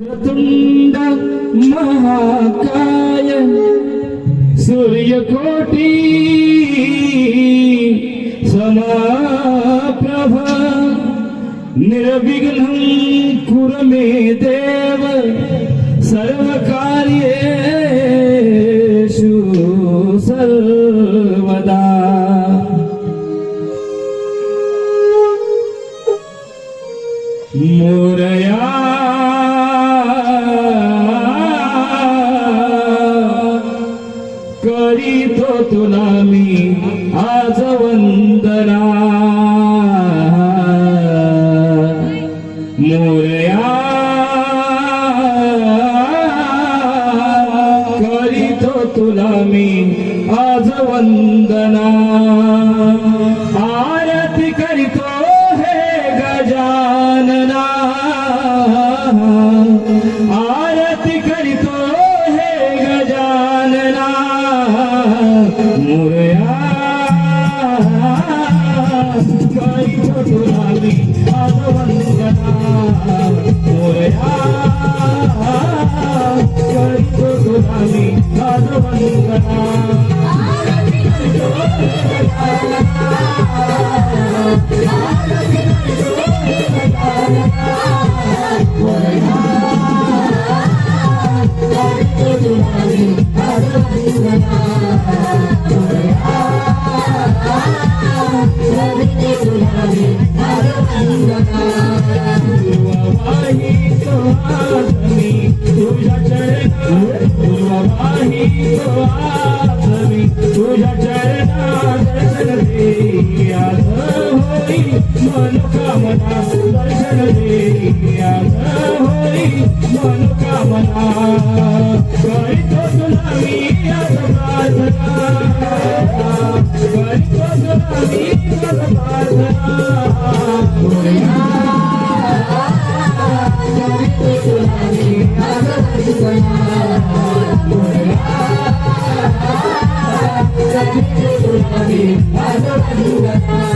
तुंड महाकाय सूर्यकोटी समाप्रभ निर्विघ्नं कुरु मे देव सर्वकार्येषु सर्वदा। मोरया करीतो तुला मी आज वंदना. मोरया करीतो तुला मी आज वंदना. आरती करीतो तुझ्या मनोकामना दर्शन दे आज होई मनोकामना करीतो तुला मी आज प्रार्थना करीतो तुला मी आज प्रार्थना